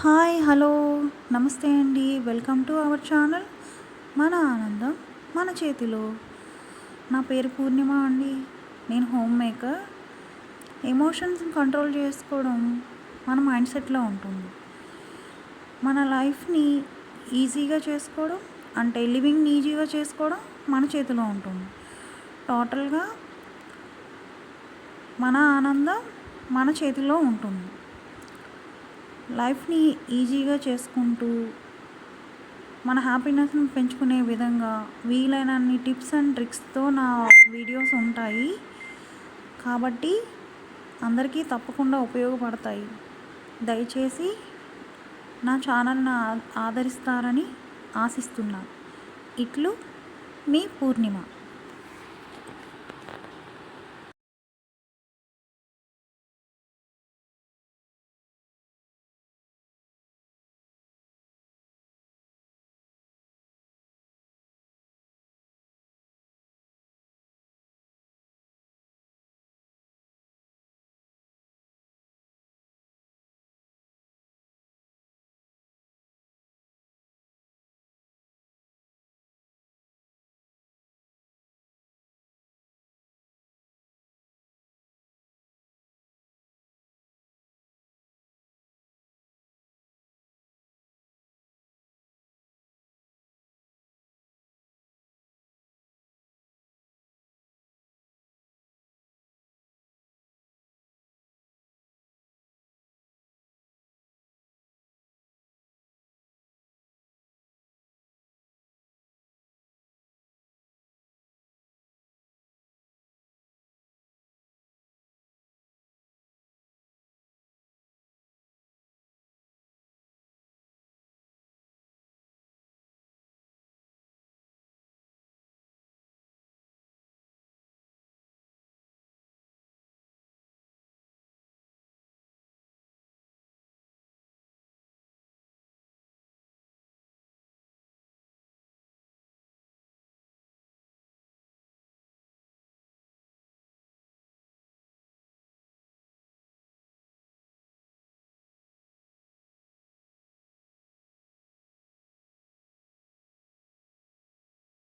Hi hello. నమస్తే అండి. Welcome to our channel. మన ఆనందం మన చేతిలో. నా పేరు పూర్ణిమ అండి. నేను హోమ్ మేకర్. ఎమోషన్స్ కంట్రోల్ చేసుకోవడం మన మైండ్ సెట్లో ఉంటుంది. మన లైఫ్ని ఈజీగా చేసుకోవడం అంటే లివింగ్ ఈజీగా చేసుకోవడం మన చేతిలో ఉంటుంది. టోటల్గా మన ఆనందం మన చేతిలో ఉంటుంది. లైఫ్ని ఈజీగా చేసుకుంటూ మన హ్యాపీనెస్ని పెంచుకునే విధంగా వీలైనన్ని టిప్స్ అండ్ ట్రిక్స్తో నా వీడియోస్ ఉంటాయి. కాబట్టి అందరికీ తప్పకుండా ఉపయోగపడతాయి. దయచేసి నా ఛానల్ని ఆ- ఆదరిస్తారని ఆశిస్తున్నాను ఇట్లు మీ పూర్ణిమ.